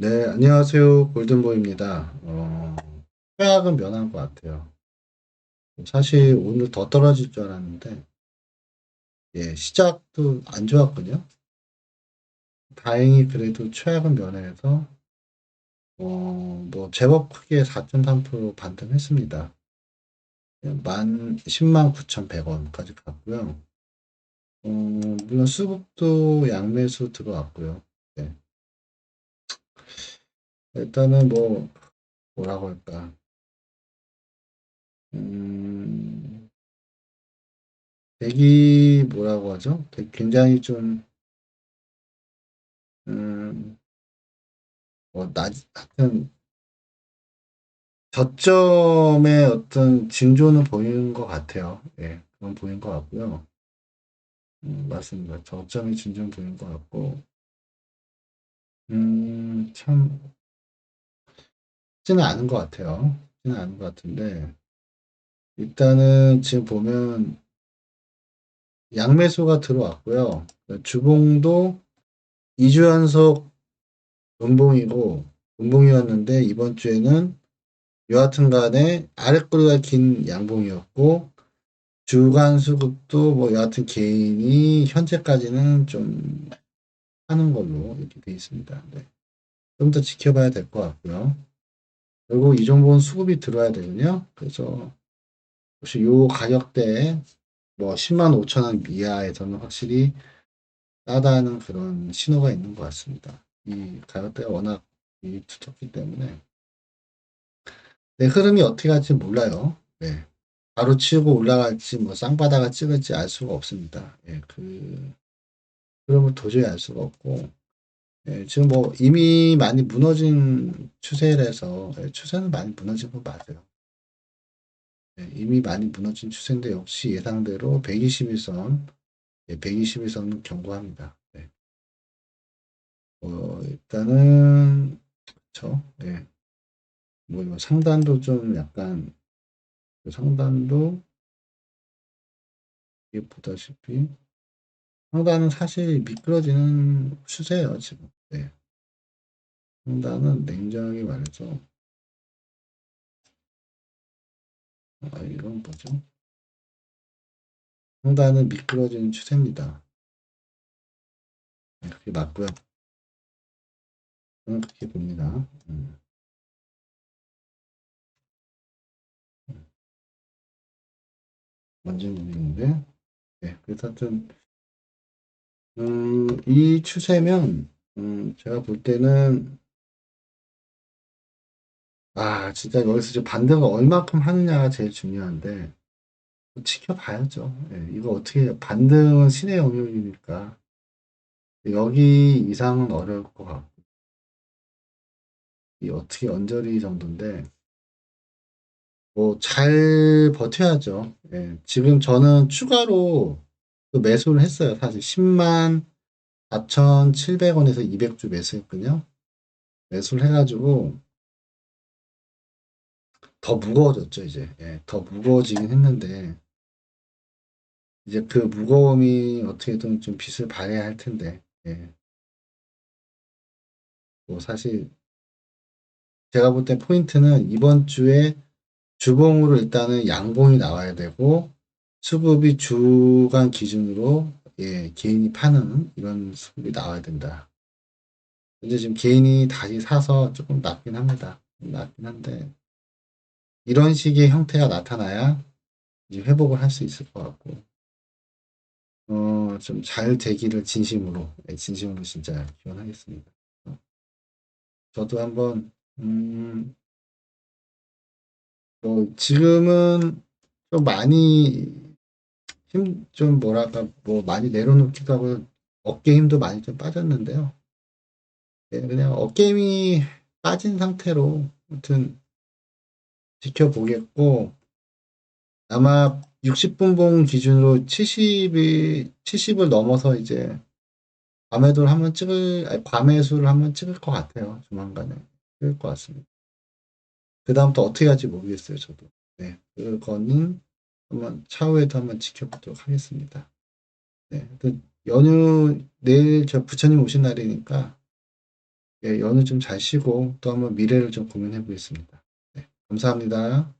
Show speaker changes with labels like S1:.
S1: 네, 안녕하세요. 골든보입니다. 어, 최악은 면한 것 같아요. 사실 오늘 더 떨어질 줄 알았는데, 예, 시작도 안 좋았거든요. 다행히 그래도 최악은 면해서, 어, 뭐, 제법 크게 4.3% 반등했습니다. 만, 10만 9,100원까지 갔고요. 어, 물론 수급도 양매수 들어왔고요. 네. 일단은 뭐, 뭐라고 할까. 음, 되게 뭐라고 하죠? 되게 굉장히 좀, 음, 뭐, 낮, 하여튼, 저점의 어떤 징조는 보이는 것 같아요. 예, 그건 보이는 것 같고요. 음, 맞습니다. 저점의 징조는 보이는 것 같고, 음, 참, 쉽지는 않은 것 같아요. 쉽지는 않은 것 같은데, 일단은 지금 보면, 양매수가 들어왔고요. 주봉도 2주 연속 음봉이고, 음봉이었는데, 이번 주에는 여하튼 간에 아랫꼬리가 긴 양봉이었고, 주간 수급도 뭐 여하튼 개인이 현재까지는 좀 하는 걸로 이렇게 돼 있습니다. 네. 좀 더 지켜봐야 될 것 같고요. 그리고 이 정도는 수급이 들어야 되거든요. 그래서 혹시 요 가격대에 뭐 10만 5천 원 이하에서는 확실히 싸다는 그런 신호가 있는 것 같습니다. 이 가격대가 워낙 이 두텁기 때문에 네, 흐름이 어떻게 갈지 몰라요. 네. 바로 치고 올라갈지 뭐 쌍바다가 찍을지 알 수가 없습니다. 예, 그 흐름을 도저히 알 수가 없고 예, 지금 뭐 이미 많이 무너진 추세라서 예, 추세는 많이 무너진 거 맞아요. 예, 이미 많이 무너진 추세인데 역시 예상대로 121선 예, 121선 경고합니다. 네. 어, 일단은 그쵸 예. 뭐 이거 상단도 좀 약간 그 상단도 이게 보다시피 상단은 사실 미끄러지는 추세예요 지금. 네. 상단은 냉정하게 말해서 아 이건 뭐죠? 상단은 미끄러지는 추세입니다. 네, 그게 맞고요. 저는 그렇게 봅니다. 음. 완전 무리인데 네, 그래서 하여튼 음, 이 추세면 음, 제가 볼 때는 아 진짜 여기서 이제 반대가 얼마큼 하느냐가 제일 중요한데 지켜봐야죠. 예, 이거 어떻게 반등은 신의 영역이니까 여기 이상은 어려울 것 같고 이 어떻게 언저리 정도인데 뭐 잘 버텨야죠. 예, 지금 저는 추가로 그 매수를 했어요. 사실 10만 4,700원에서 200주 매수했거든요. 매수를 해가지고 더 무거워졌죠, 이제. 예, 더 무거워지긴 했는데 이제 그 무거움이 어떻게든 좀 빛을 발해야 할 텐데. 예. 뭐 사실 제가 볼 때 포인트는 이번 주에 주봉으로 일단은 양봉이 나와야 되고 수급이 주간 기준으로 예, 개인이 파는 이런 수급이 나와야 된다. 근데 지금 개인이 다시 사서 조금 낮긴 합니다. 낮긴 한데 이런 식의 형태가 나타나야 이제 회복을 할 수 있을 것 같고 어, 좀 잘 되기를 진심으로 예, 진심으로 진짜 기원하겠습니다. 어, 저도 한번 음, 뭐 지금은 좀 많이 힘 좀 뭐랄까 뭐 많이 내려놓기도 하고 어깨 힘도 많이 좀 빠졌는데요. 네, 그냥 어깨 힘이 빠진 상태로 아무튼 지켜보겠고 아마 60분 봉 기준으로 70이 70을 넘어서 이제 밤에도 한번 찍을 아니, 밤매수를 한번 찍을 것 같아요. 조만간에 찍을 것 같습니다. 그 다음부터 어떻게 할지 모르겠어요. 저도. 네, 그거는 한번 차후에도 한번 지켜보도록 하겠습니다. 네, 그 연휴 내일 저 부처님 오신 날이니까 예, 연휴 좀 잘 쉬고 또 한번 미래를 좀 고민해 보겠습니다. 네, 감사합니다.